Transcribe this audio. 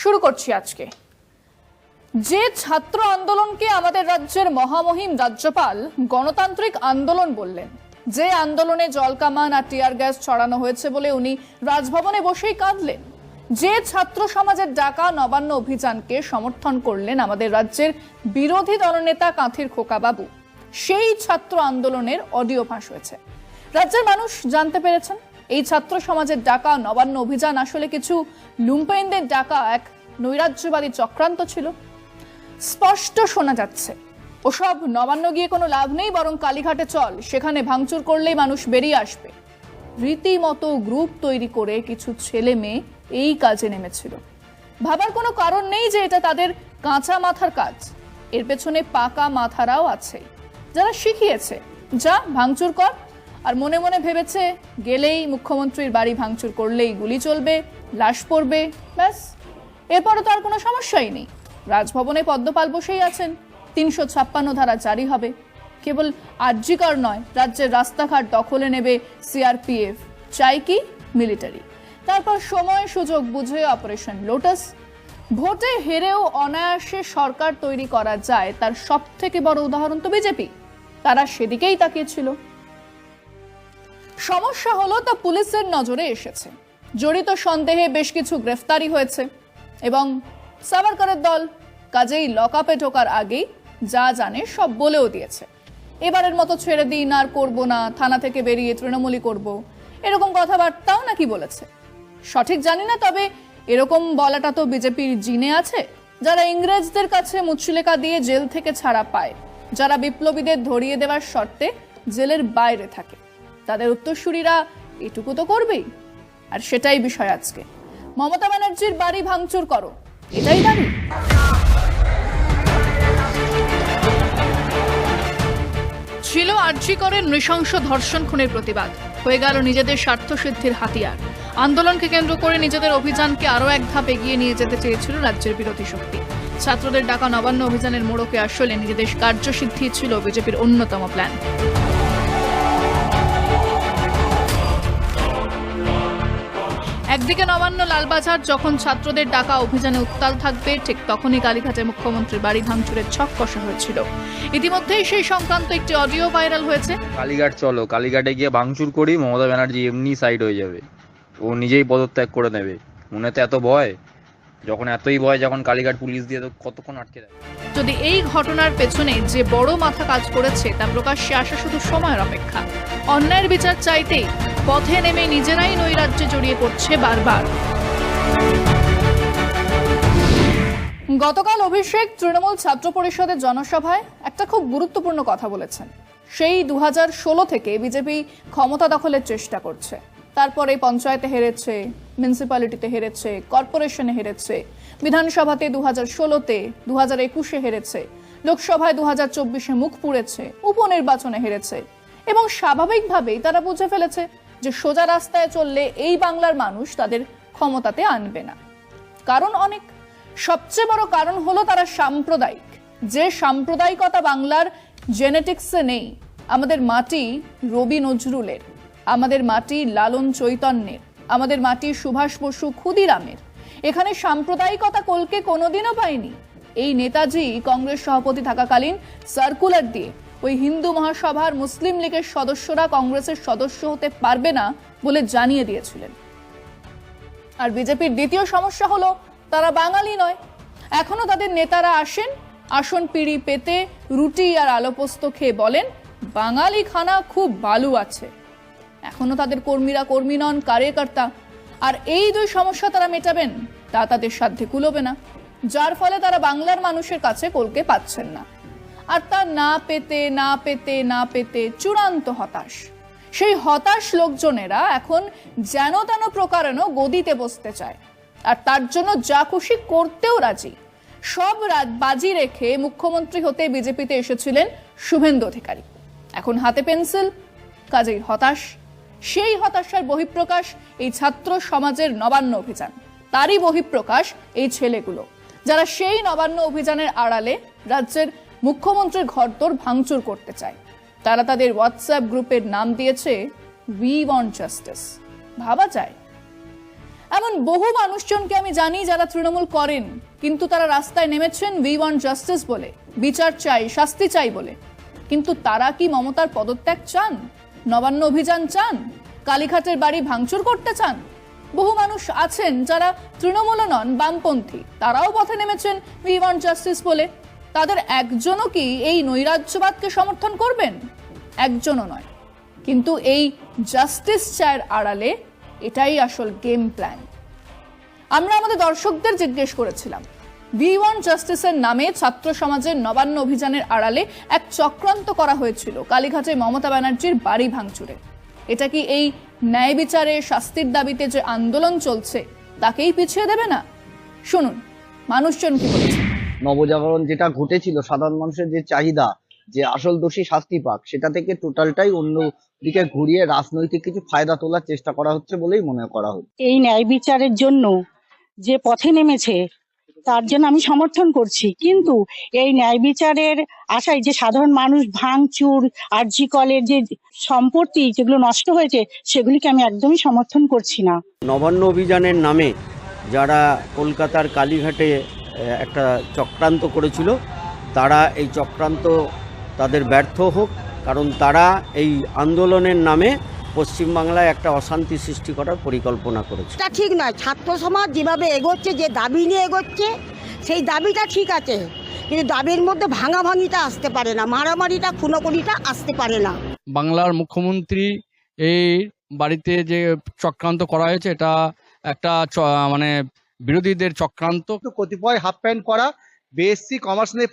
শুরু করছি আজকে। যে ছাত্র আন্দোলনকে আমাদের রাজ্যের মহামহিম রাজ্যপাল গণতান্ত্রিক আন্দোলন বললেন, যে আন্দোলনে জলকামান আর টিয়ার গ্যাস ছড়ানো হয়েছে বলে উনি রাজভবনে বসেই কাঁদলেন, যে ছাত্র সমাজের ডাকা নবান্ন অভিযানকে সমর্থন করলেন আমাদের রাজ্যের বিরোধী দলনেতা কাঁথির খোকাবাবু, সেই ছাত্র আন্দোলনের অডিও ফাঁস হয়েছে। রাজ্যের মানুষ জানতে পেরেছেন এই ছাত্র সমাজের ডাকা নবান্ন অভিযান আসলে কিছু লুম্পেনদের ডাকা এক নৈরাজ্যবাদী চক্রান্ত ছিল। স্পষ্ট শোনা যাচ্ছে, ওসব নবান্ন গিয়ে কোনো লাভ নেই, বরং কালীঘাটে চল, সেখানে ভাঙচুর করলেই মানুষ বেরিয়ে আসবে। রীতিমতো গ্রুপ তৈরি করে কিছু ছেলে মেয়ে এই কাজে নেমেছিল। ভাবার কোনো কারণ নেই যে এটা তাদের কাঁচা মাথার কাজ। এর পেছনে পাকা মাথারাও আছে। যারা শিখিয়েছে, যা ভাঙচুর কর আর মনে মনে ভেবেছে গেলেই মুখ্যমন্ত্রীর বাড়ি ভাঙচুর করলেই গুলি চলবে, লাশ পড়বে, ব্যাস। এরপরে তো আর কোনো সমস্যাই নেই। রাজভবনে পদ্মপাল বসেই আছেন। তিনশো ছাপ্পান্ন ধারা জারি হবে। কেবল আর্যিকর নয়, রাজ্যের রাস্তাঘাট দখলে নেবে সিআরপিএফ। চাই কি? মিলিটারি। তারপর সময় সুযোগ বুঝে অপারেশন লোটাস। ভোটে হেরেও অনায়াসে সরকার তৈরি করা যায়, তার সব থেকে বড় উদাহরণ তো বিজেপি। তারা সেদিকেই তাকিয়েছিল। সমস্যা হলো তা পুলিশের নজরে এসেছে। জড়িত সন্দেহে বেশ কিছু গ্রেফতারি হয়েছে এবং সাভারকরের দল কাজেই লকআপে ঢোকার আগেই যা জানে সব বলেও দিয়েছে। এবারের মতো ছেড়ে দিন আর করব না, থানা থেকে বেরিয়ে তৃণমূলই করব। এরকম কথাবার্তাও নাকি বলেছে। সঠিক জানি না, তবে এরকম বলাটা তো বিজেপির জিনে আছে। যারা ইংরেজদের কাছে মুচলেকা দিয়ে জেল থেকে ছাড়া পায়, যারা বিপ্লবীদের ধরিয়ে দেওয়ার শর্তে জেলের বাইরে থাকে। তাদের উত্তরসূরিরা এটুকু তো করবেই। আর সেটাই বিষয় আজকে। মমতা ব্যানার্জির বাড়ি ভাঙচুর করো। এটাই দাবি। ছিল আর্জি করে নৃশংস ধর্ষণ খুনের প্রতিবাদ। হয়ে গেল নিজেদের স্বার্থ সিদ্ধির হাতিয়ার। আন্দোলনকে কেন্দ্র করে নিজেদের অভিযানকে আরও এক ধাপ এগিয়ে নিয়ে যেতে চেয়েছিল রাজ্যের বিরোধী শক্তি। ছাত্রদের ডাকা নবান্ন অভিযানের মোড়কে আসলে নিজেদের কার্যসিদ্ধি ছিল বিজেপির অন্যতম প্ল্যান একদিকে নবান্ন লালবাজার, যখন ছাত্রদের ডাকা অভিযানে উত্তাল থাকবে, ঠিক তখনই কালীঘাটে মুখ্যমন্ত্রীর বাড়ি ভাঙচুরের ছক কষা হয়েছিল। ইতিমধ্যেই সেই সংক্রান্ত একটি অডিও ভাইরাল হয়েছে। কালীঘাট চলো, কালীঘাটে গিয়ে ভাঙচুর করি, মমতা ব্যানার্জি এমনি সাইড হয়ে যাবে। ও নিজেই পদত্যাগ করে নেবে। মনে তো এত ভয়? যখন এতই ভয়, যখন কালীঘাট পুলিশ দিয়ে তো কতক্ষণ আটকে দেয় যদি এই ঘটনার পেছনে যে বড় মাথা কাজ করেছে, তা প্রকাশ্যে আসা শুধু সময়ের অপেক্ষা। অন্যায়ের বিচার চাইতেই পথে নেমে নিজেরাই নৈরাজ্যে জড়িয়ে পড়ছে বারবার। গতকাল অভিষেক তৃণমূল ছাত্র পরিষদের জনসভায় একটা খুব গুরুত্বপূর্ণ কথা বলেছেন। সেই দু থেকে বিজেপি ক্ষমতা দখলের চেষ্টা করছে। তারপরে পঞ্চায়েতে হেরেছে মিউনিসিপ্যালিটিতে হেরেছে কর্পোরেশনে হেরেছে, বিধানসভাতে দু হাজার ষোলোতে দু হাজার একুশে হেরেছে, লোকসভায় দু হাজার চব্বিশে মুখ পুড়েছে, উপনির্বাচনে হেরেছে। এবং স্বাভাবিকভাবেই তারা বুঝে ফেলেছে যে সোজা রাস্তায় চললে এই বাংলার মানুষ তাদের ক্ষমতাতে আনবে না। কারণ অনেক। সবচেয়ে বড় কারণ হলো তারা সাম্প্রদায়িক। যে সাম্প্রদায়িকতা বাংলার জেনেটিক্সে নেই, আমাদের মাটি রবি নজরুলের, আমাদের মাটি লালন চৈতন্যের। আমাদের মাটি সুভাষ বসু ক্ষুদিরামের। এখানে সাম্প্রদায়িকতা কলকে কোনোদিনও পায়নি। এই নেতাজি কংগ্রেস সভাপতি থাকাকালীন সার্কুলার দিয়ে ওই হিন্দু মহাসভার মুসলিম লীগের সদস্যরা কংগ্রেসের সদস্য হতে পারবে না বলে জানিয়ে দিয়েছিলেন। আর বিজেপির দ্বিতীয় সমস্যা হলো, তারা বাঙালি নয়। এখনও তাদের নেতারা আসেন, আসন পিড়ি পেতে রুটি আর আলোপোস্ত খেয়ে বলেন, বাঙালি খানা খুব বালু আছে। এখনও তাদের কর্মীরা কর্মী নন কার্যকর্তা আর এই দুই সমস্যা তারা মেটাবেন, তা তাদের সাধ্যে কুলোবে না। যার ফলে তারা বাংলার মানুষের কাছে কলকে পাচ্ছেন না। আর তা না পেতে না পেতে না পেতে চূড়ান্ত হতাশ। সেই হতাশ লোকজনেরা এখন যেন তেন প্রকারেণ গদিতে বসতে চায়। আর তার জন্য যা খুশি করতেও রাজি। সব বাজি রেখে মুখ্যমন্ত্রী হতে বিজেপিতে এসেছিলেন শুভেন্দু অধিকারী। এখন হাতে পেন্সিল, কাজেই হতাশ। সেই হতাশার বহিঃপ্রকাশ এই ছাত্র সমাজের নবান্ন অভিযান। তারই বহিঃপ্রকাশ এই ছেলেগুলো। যারা সেই নবান্ন অভিযানের আড়ালে রাজ্যের মুখ্যমন্ত্রীর ঘরদোর ভাঙচুর করতে চায়। তারা তাদের হোয়াটসঅ্যাপ গ্রুপের নাম দিয়েছে উই ওয়ান্ট জাস্টিস ভাবা যায়? এমন বহু মানুষজনকে আমি জানি যারা তৃণমূল করেন, কিন্তু তারা রাস্তায় নেমেছেন উই ওয়ান্ট জাস্টিস বলে, বিচার চাই, শাস্তি চাই বলে। কিন্তু তারা কি মমতার পদত্যাগ চান? নবান্ন অভিযান চান? কালীঘাটের বাড়ি ভাঙচুর করতে চান? বহু মানুষ আছেন যারা তৃণমূল নন, বামপন্থী। তারাও পথে নেমেছেন উই ওয়ান্ট জাস্টিস বলে। তাদের একজনও কি এই নৈরাজ্যবাদকে সমর্থন করবেন? একজনও নয়। কিন্তু এই জাস্টিস চায়ের আড়ালে এটাই আসল গেম প্ল্যান। আমরা আমাদের দর্শকদের জিজ্ঞেস করেছিলাম ভি ওয়ান জাস্টিসের নামে ছাত্র সমাজের নবান্ন অভিযানের আড়ালে এক চক্রান্ত করা হয়েছিল কালীঘাটে মমতা ব্যানার্জির বাড়ি ভাঙচুরে। এটা কি এই ন্যায় বিচারে শাস্তির দাবিতে যে আন্দোলন চলছে তাকেই পিছিয়ে দেবে না? শুনুন মানুষজন কি বলেছে? নবজাগরণ যেটা ঘটেছিল সাধারণ মানুষের যে চাহিদা যে আসল দোষী শাস্তি পাক সেটা থেকে টোটালটাই অন্য দিকে ঘুরিয়ে রাজনৈতিক কিছু ফায়দা তোলার চেষ্টা করা হচ্ছে বলেই মনে করা হচ্ছে। এই ন্যায় বিচারের জন্য যে পথে নেমেছে তার জন্য আমি সমর্থন করছি। কিন্তু এই ন্যায় বিচারের আশায় যে সাধারণ মানুষ ভাঙচুর আরজি কলের যে সম্পত্তি যেগুলো নষ্ট হয়েছে, সেগুলিকে আমি একদমই সমর্থন করছি না। নবান্ন অভিযানের নামে যারা কলকাতার কালীঘাটে একটা চক্রান্ত করেছিল, তারা এই চক্রান্ত তাদের ব্যর্থ হোক, কারণ তারা এই আন্দোলনের নামে পশ্চিমবাংলায় একটা অশান্তি সৃষ্টি করার পরিকল্পনা করেছে। এটা ঠিক নয়। ছাত্র সমাজ যেভাবে এগোচ্ছে যে দাবি নিয়ে এগোচ্ছে সেই দাবিটা ঠিক আছে। কিন্তু দাবির মধ্যে ভাঙাভাঙিটা আসতে পারে না মারামারিটা খুনোখুনিটা আসতে পারে না। বাংলার মুখ্যমন্ত্রী এই বাড়িতে যে চক্রান্ত করা হয়েছে এটা একটা চ- মানে বিরোধীদের চক্রান্ত। কতিপয় হাফ প্যান্ট করা বিএসসি কমার্স নিয়ে